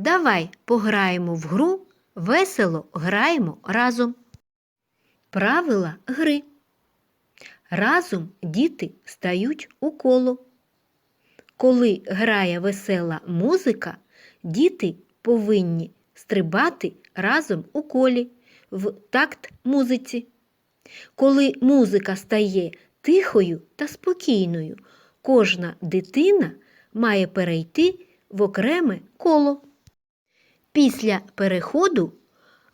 Давай пограємо в гру, весело граємо разом. Правила гри. Разом діти стають у коло. Коли грає весела музика, діти повинні стрибати разом у колі в такт музиці. Коли музика стає тихою та спокійною, кожна дитина має перейти в окреме коло. Після переходу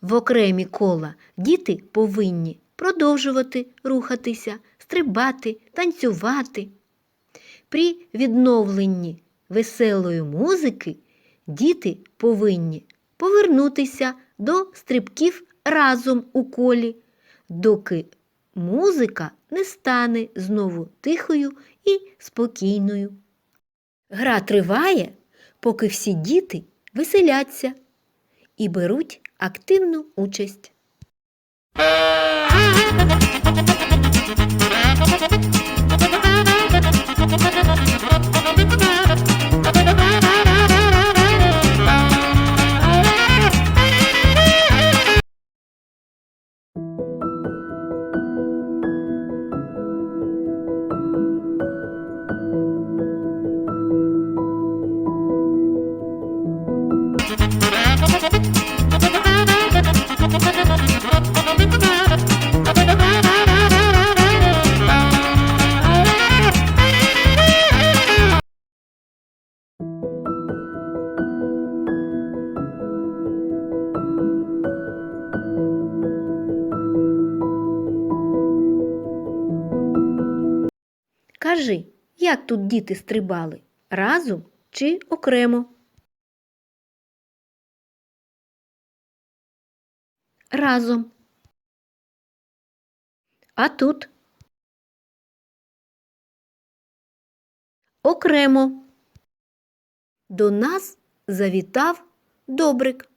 в окремі кола діти повинні продовжувати рухатися, стрибати, танцювати. При відновленні веселої музики діти повинні повернутися до стрибків разом у колі, доки музика не стане знову тихою і спокійною. Гра триває, поки всі діти веселяться і беруть активну участь. Кажи, як тут діти стрибали? Разом чи окремо? Разом. А тут? Окремо. До нас завітав добрик.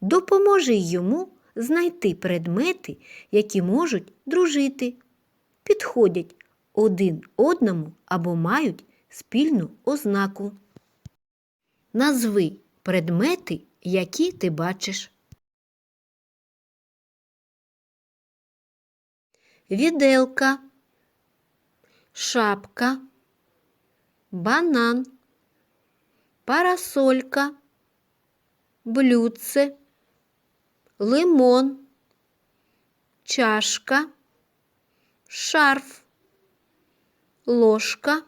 Допоможи йому знайти предмети, які можуть дружити, підходять один одному або мають спільну ознаку. Назви предмети, які ти бачиш. Віделка, шапка, банан, парасолька, блюдце, лимон, чашка, шарф, ложка,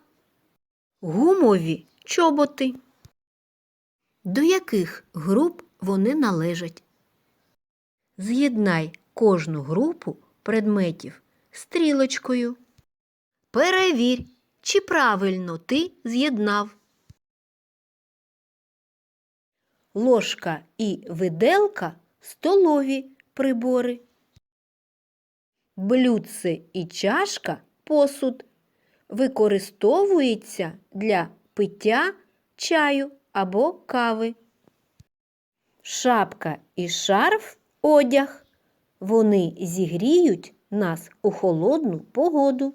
гумові чоботи. До яких груп вони належать? З'єднай кожну групу предметів стрілочкою. Перевір, чи правильно ти з'єднав. Ложка і виделка столові прибори. Блюдце і чашка посуд використовується для пиття чаю або кави. Шапка і шарф одяг. Вони зігріють нас у холодну погоду.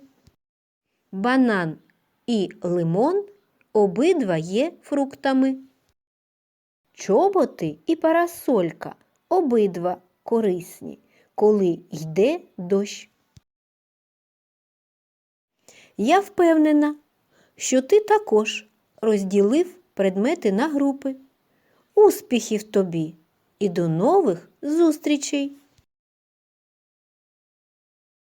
Банан і лимон обидва є фруктами. Чоботи і парасолька обидва корисні, коли йде дощ. Я впевнена, що ти також розділив предмети на групи. Успіхів тобі і до нових зустрічей!